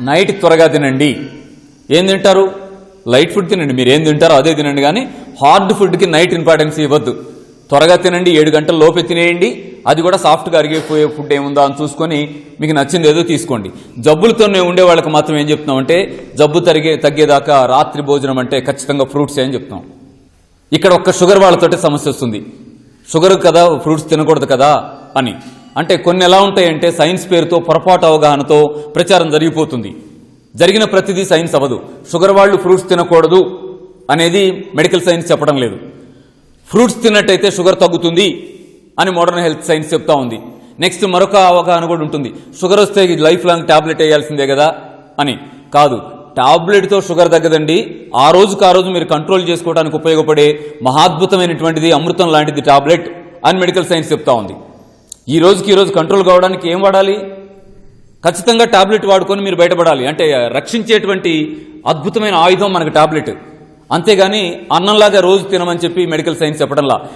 Night త్వరగా తినండి. ఏం తింటారు? లైట్ ఫుడ్ తినండి. మీరు ఏం తింటారో అదే తినండి. కానీ హార్డ్ ఫుడ్కి నైట్ ఇంపార్టెన్స్ ఇవ్వద్దు. త్వరగా తినండి. ఏడు గంటల లోపే తినేయండి. అది కూడా సాఫ్ట్గా అరిగిపోయే ఫుడ్ ఏముందా అని చూసుకొని మీకు నచ్చింది ఏదో తీసుకోండి. జబ్బులతోనే ఉండే వాళ్ళకి మాత్రం ఏం చెప్తున్నామంటే జబ్బు తరిగే తగ్గేదాకా రాత్రి భోజనం అంటే ఖచ్చితంగా ఫ్రూట్స్ అని చెప్తాం ఇక్కడ ఒక్క షుగర్ వాళ్ళతోటే సమస్య వస్తుంది. షుగర్ కదా ఫ్రూట్స్ తినకూడదు కదా అని. అంటే కొన్ని ఎలా ఉంటాయంటే సైన్స్ పేరుతో పొరపాటు అవగాహనతో ప్రచారం జరిగిపోతుంది. జరిగిన ప్రతిదీ సైన్స్ అవ్వదు. షుగర్ వాళ్ళు ఫ్రూట్స్ తినకూడదు అనేది మెడికల్ సైన్స్ చెప్పడం లేదు. ఫ్రూట్స్ తిన్నట్టయితే షుగర్ తగ్గుతుంది అని మోడర్న్ హెల్త్ సైన్స్ చెప్తా ఉంది. నెక్స్ట్ మరొక అవగాహన కూడా ఉంటుంది. షుగర్ వస్తే లైఫ్ లాంగ్ టాబ్లెట్ వేయాల్సిందే కదా అని. కాదు టాబ్లెట్తో షుగర్ తగ్గదండి. ఆ రోజుకు ఆ రోజు మీరు కంట్రోల్ చేసుకోవడానికి ఉపయోగపడే మహాద్భుతమైనటువంటిది అమృతం లాంటిది టాబ్లెట్ అని మెడికల్ సైన్స్ చెప్తా ఉంది. ఈ రోజుకి ఈరోజు కంట్రోల్ కావడానికి ఏం వాడాలి? ఖచ్చితంగా టాబ్లెట్ వాడుకొని మీరు బయటపడాలి. అంటే రక్షించేటువంటి అద్భుతమైన ఆయుధం మనకు టాబ్లెట్. అంతేగాని అన్నంలాగా రోజు తినమని చెప్పి మెడికల్ సైన్స్ చెప్పడంలా.